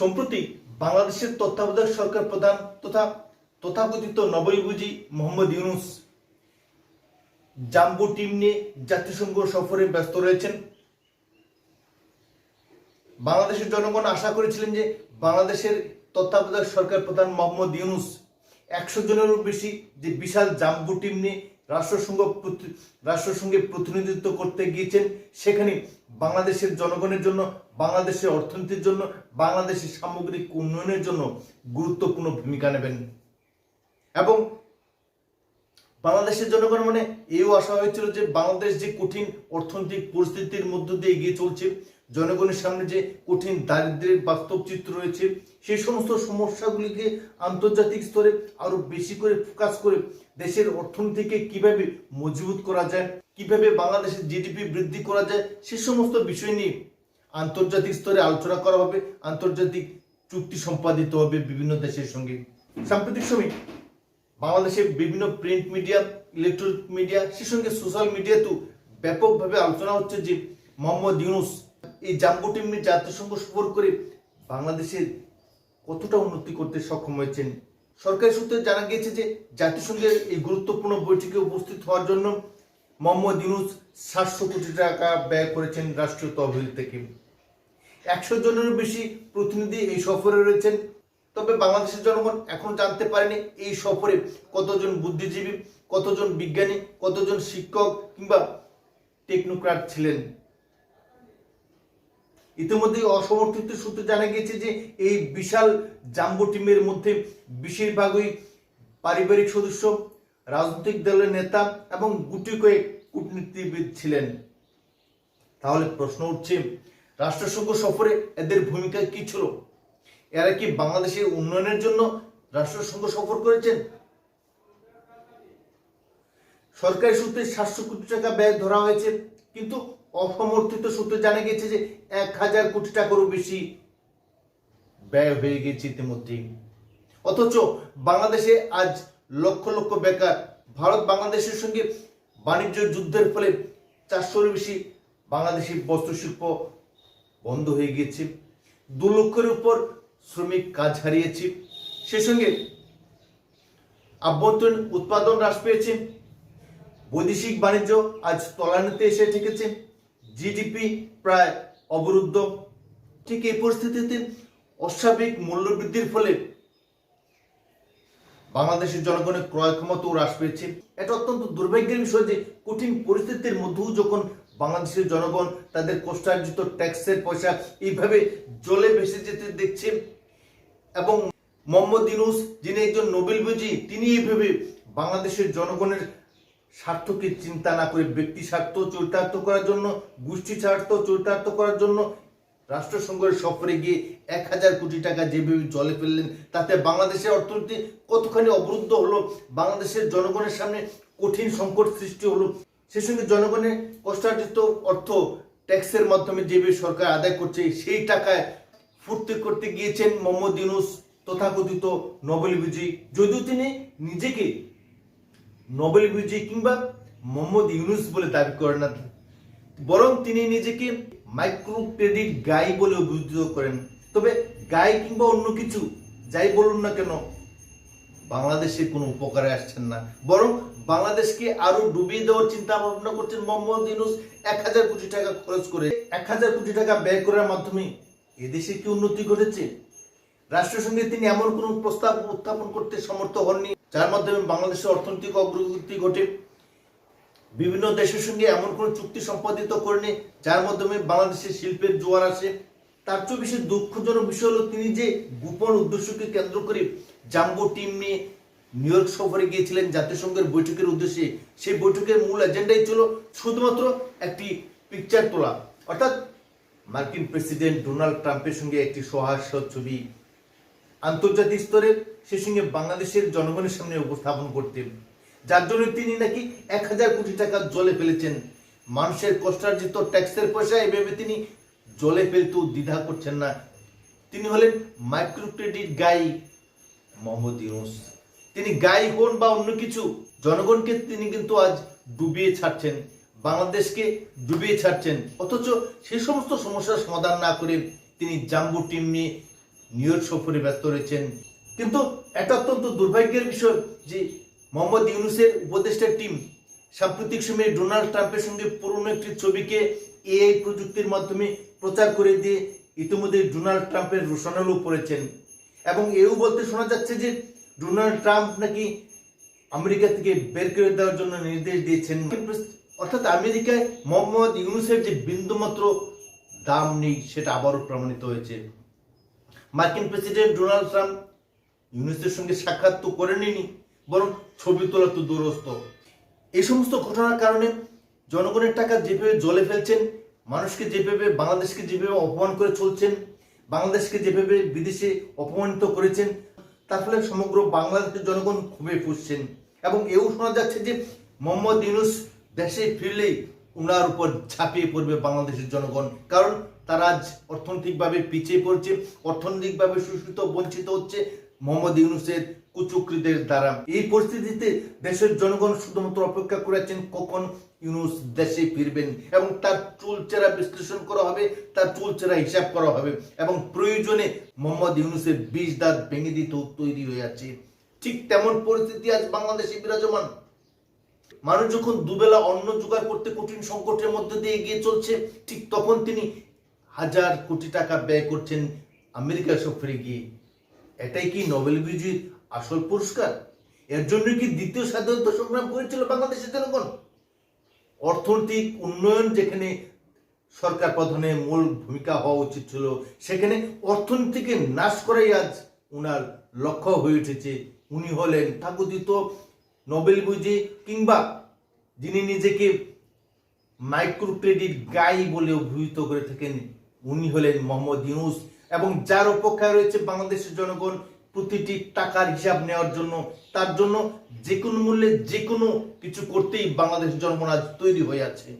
সম্প্রতি বাংলাদেশের তত্ত্বাবধায়ক সরকার প্রধান তথা তথাকথিত নবইবুজি মোহাম্মদ ইউনুস জাম্বো টিম নিয়ে জাতিসংঘ সফরে ব্যস্ত রয়েছেন। বাংলাদেশের জনগণ আশা করেছিলেন যে বাংলাদেশের তত্ত্বাবধায়ক সরকার প্রধান মোহাম্মদ ইউনুস একশো জনেরও বেশি যে বিশাল জাম্বু টিম নিয়ে রাষ্ট্রসংঘ রাষ্ট্রসংঘে প্রতিনিধিত্ব করতে গিয়েছেন। সেখানে বাংলাদেশের জনগণের জন্য, বাংলাদেশের অর্থনীতির জন্য, বাংলাদেশের সামগ্রিক উন্নয়নের জন্য গুরুত্বপূর্ণ ভূমিকা নেবেন। এবং বাংলাদেশের জনগণ মানে এও আশা হয়েছিল যে বাংলাদেশ যে কঠিন অর্থনৈতিক পরিস্থিতির মধ্য দিয়ে এগিয়ে চলছে জনগণের সামনে যে কঠিন দারিদ্রের বাস্তব চিত্র রয়েছে, সেই সমস্ত সমস্যাগুলিকে আন্তর্জাতিক স্তরে আরও বেশি করে ফোকাস করে দেশের অর্থনীতিকে কীভাবে মজবুত করা যায়, কীভাবে বাংলাদেশের জিডিপি বৃদ্ধি করা যায়, সে সমস্ত বিষয় নিয়ে আন্তর্জাতিক স্তরে আলোচনা করা হবে, আন্তর্জাতিক চুক্তি সম্পাদিত হবে বিভিন্ন দেশের সঙ্গে। সাম্প্রতিক সময় বাংলাদেশের বিভিন্ন প্রিন্ট মিডিয়া, ইলেকট্রনিক মিডিয়া, সে সঙ্গে সোশ্যাল মিডিয়াতেও ব্যাপকভাবে আলোচনা হচ্ছে যে মোহাম্মদ ইউনুস এই জাম্বু টিম জাতিসংঘ সফর করে বাংলাদেশের কতটা উন্নতি করতে সক্ষম হয়েছেন? সরকারি সূত্রে জানা গিয়েছে যে জাতিসংঘের এই গুরুত্বপূর্ণ বৈঠকে উপস্থিত হওয়ার জন্য মোহাম্মদ ইউনুস সাতশো কোটি টাকা ব্যয় করেছেন রাষ্ট্রীয় তহবিল থেকে। একশো জনেরও বেশি প্রতিনিধি এই সফরে রয়েছেন। তবে বাংলাদেশের জনগণ এখন জানতে পারেনি এই সফরে কতজন বুদ্ধিজীবী, কতজন বিজ্ঞানী, কতজন শিক্ষক কিংবা টেকনোক্রাট ছিলেন। ইতিমধ্যে অসমর্থিত সূত্রে জানা গিয়েছে যে এই বিশাল জাম্বো টিমের মধ্যে বেশিরভাগই পারিবারিক সদস্য, রাজনৈতিক দলের নেতা এবং গুটি কয়েক কূটনীতিবিদ ছিলেন। তাহলে প্রশ্ন উঠছে, রাষ্ট্রসংঘ সফরে এদের ভূমিকা কি ছিল? এরা কি বাংলাদেশের উন্নয়নের জন্য রাষ্ট্রসংঘ সফর করেছেন? সরকারি সূত্রে সাতশো কোটি টাকা ব্যয় ধরা হয়েছে, কিন্তু অসমর্থিত সূত্রে জানা গেছে যে এক হাজার কোটি টাকারও বেশি ব্যয় হয়ে গেছে ইতিমধ্যেই অথচ বাংলাদেশে আজ লক্ষ লক্ষ বেকার। ভারত বাংলাদেশের সঙ্গে বাণিজ্য যুদ্ধের ফলে চারশোর বেশি বাংলাদেশি বস্ত্রশিল্প বন্ধ হয়ে গিয়েছে। দু লক্ষের উপর শ্রমিক কাজ হারিয়েছে। সে সঙ্গে আভ্যন্তরীণ উৎপাদন হ্রাস পেয়েছে। বৈদেশিক বাণিজ্য আজ তলানিতে এসে ঠেকেছে। জিডিপি প্রায় অবরুদ্ধ। ঠিক এই পরিস্থিতিতে অস্বাভাবিক মূল্যবৃদ্ধির ফলে বাংলাদেশের জনগণের ক্রয় ক্ষমতাও হ্রাস পেয়েছে। এটা অত্যন্ত দুর্ভাগ্যের বিষয় যে কঠিন পরিস্থিতির মধ্যেও যখন বাংলাদেশের জনগণ তাদের কষ্টার্জিত ট্যাক্সের পয়সা এইভাবে জলে ভেসে যেতে দেখছে এবং মোহাম্মদ ইনুস যিনি একজন নোবেল বিজয়ী, তিনি এইভাবে বাংলাদেশের জনগণের স্বার্থকে চিন্তা না করে ব্যক্তি স্বার্থ চরিতার্থ করার জন্য, গোষ্ঠী স্বার্থ চরিতার্থ করার জন্য রাষ্ট্রসংঘের সফরে গিয়ে এক হাজার কোটি টাকা যেভাবে জলে ফেললেন, তাতে বাংলাদেশের অর্থনীতি কতখানি অবরুদ্ধ হলো, বাংলাদেশের জনগণের সামনে কঠিন সংকট সৃষ্টি হলো। সে সঙ্গে জনগণের কষ্টার্জিত অর্থ ট্যাক্সের মাধ্যমে যেভাবে সরকার আদায় করছে, সেই টাকায় ফুর্তি করতে গিয়েছেন মোহাম্মদ ইউনুস তথাকথিত নোবেল বিজয়ী যদিও তিনি নিজেকে নোবেল বিজয়ী কিংবা মোহাম্মদ ইউনুস বলে দাবি করেন না। বরং তিনি নিজেকে মাইক্রো ক্রেডিট গাই বলে অভিহিত করেন। তবে গাই কিংবা অন্য কিছু, যাই বলুন না কেন, বাংলাদেশে কোনো উপকারে আসছেন না। বরং বাংলাদেশকে আরও ডুবিয়ে দেওয়ার চিন্তা ভাবনা করছেন মোহাম্মদ ইউনুস। এক হাজার কোটি টাকা খরচ করে এক হাজার কোটি টাকা ব্যয় করার মাধ্যমে এদেশে কি উন্নতি ঘটেছে? রাষ্ট্রসংঘে তিনি এমন কোন প্রস্তাব উত্থাপন করতে সমর্থ হননি। যার মাধ্যমে বাংলাদেশের অর্থনৈতিক অগ্রগতি ঘটে। বিভিন্ন দেশের সঙ্গে এমন কোন চুক্তি সম্পাদিত করেনি, যার মাধ্যমে বাংলাদেশের শিল্পের জোয়ার আসে। তার চেয়ে বেশি দুঃখজনক বিষয় হলো, তিনি যে গোপন উদ্দেশ্যকে কেন্দ্র করে জাম্বো টিম নিয়ে নিউ ইয়র্ক সফরে গিয়েছিলেন জাতিসংঘের বৈঠকের উদ্দেশ্যে, সেই বৈঠকের মূল এজেন্ডাই ছিল শুধুমাত্র একটি পিকচার তোলা। অর্থাৎ মার্কিন প্রেসিডেন্ট ডোনাল্ড ট্রাম্পের সঙ্গে একটি সহাস্য ছবি। আন্তর্জাতিক স্তরে সে সঙ্গে বাংলাদেশের জনগণের সামনে উপস্থাপন করতেন। যার জন্য তিনি নাকি এক হাজার কোটি টাকা জলে ফেলেছেন। মানুষের কষ্টার্জিত ট্যাক্সের পয়সা এভাবে তিনি জলে ফেলতেও দ্বিধা করছেন না। তিনি হলেন micro credit guy Mohammad Yunus. তিনি গাই হন বা অন্য কিছু, জনগণকে তিনি কিন্তু আজ ডুবিয়ে ছাড়ছেন, বাংলাদেশকে ডুবিয়ে ছাড়ছেন। অথচ সেই সমস্ত সমস্যার সমাধান না করে তিনি জাম্বু টিম নিয়ে নিউ ইয়র্ক সফরে ব্যস্ত রয়েছেন। কিন্তু এটা অত্যন্ত দুর্ভাগ্যের বিষয় যে মোহাম্মদ ইউনুসের উপদেষ্টা টিম সাম্প্রতিক সময়ে ডোনাল্ড ট্রাম্পের সঙ্গে পুরনো একটি ছবিকে এআই প্রযুক্তির মাধ্যমে প্রচার করে দিয়ে ইতিমধ্যে ডোনাল্ড ট্রাম্পের রোশনালও পড়েছেন। এবং এও বলতে শোনা যাচ্ছে যে ডোনাল্ড ট্রাম্প নাকি আমেরিকা থেকে বের করে দেওয়ার জন্য নির্দেশ দিয়েছেন। অর্থাৎ আমেরিকায় মোহাম্মদ ইউনুসের যে বিন্দুমাত্র দাম নেই, সেটা আবারও প্রমাণিত হয়েছে। মার্কিন প্রেসিডেন্ট ডোনাল্ড ট্রাম্প ইউনুসের সঙ্গে সাক্ষাৎ তো করে নিনি বরং ছবি তোলা তো দূরস্থ এই সমস্ত ঘটনার কারণে জনগণের টাকা যেভাবে জলে ফেলছেন, মানুষকে যেভাবে বাংলাদেশকে যেভাবে অপমান করে চলছেন, বাংলাদেশকে যেভাবে বিদেশে অপমানিত করেছেন, তার ফলে সমগ্র বাংলাদেশের জনগণ খুবই ফুসছেন। এবং এও শোনা যাচ্ছে যে মোহাম্মদ ইউনুস দেশে ফিরলেই উনার উপর ঝাঁপিয়ে পড়বে বাংলাদেশের জনগণ, কারণ তারা আজ অর্থনৈতিকভাবে পিছিয়ে পড়ছে, অর্থনৈতিকভাবে শোষিত বঞ্চিত হচ্ছে মোহাম্মদ ইউনুসের কুচক্রীদের দ্বারা। এই পরিস্থিতিতে দেশের জনগণ শুধুমাত্র অপেক্ষা করেছেন কখন ইউনুস দেশে ফিরবেন এবং তার চুলচেরা বিশ্লেষণ করা হবে, তার চুলচেরা হিসাব করা হবে এবং প্রয়োজনে মোহাম্মদ ইউনুসের বিষ দাঁত ভেঙে দিতেও তৈরি হয়ে আছে। ঠিক তেমন পরিস্থিতি আজ বাংলাদেশে বিরাজমান। মানুষ যখন দুবেলা অন্ন জোগাড় করতে কঠিন সংকটের মধ্যে দিয়ে এগিয়ে চলছে, ঠিক তখন তিনি হাজার কোটি টাকা ব্যয় করছেন, আমেরিকা সফরে গিয়ে। এটাই কি নোবেল বিজয়ীর আসল পুরস্কার? এর জন্য কি দ্বিতীয় স্বাধীনতা সংগ্রাম করেছিল বাংলাদেশের জনগণ? অর্থনৈতিক উন্নয়ন যেখানে সরকার প্রধানের মূল ভূমিকা হওয়া উচিত ছিল, সেখানে অর্থনীতিকে নাশ করাই আজ উনার লক্ষ্য হয়ে উঠেছে। উনি হলেন ঠাকুদিত নোবেল বিজয়ী কিংবা যিনি নিজেকে মাইক্রো ক্রেডিট গাই বলে অভিহিত করে থাকেন, উনি হলেন মোহাম্মদ ইউনুস। এবং যার অপেক্ষায় রয়েছে বাংলাদেশের জনগণ প্রতিটি টাকার হিসাব নেওয়ার জন্য, তার জন্য যে কোনো মূল্যে যে কোনো কিছু করতেই বাংলাদেশের জনগণ আজ তৈরি হয়ে আছে।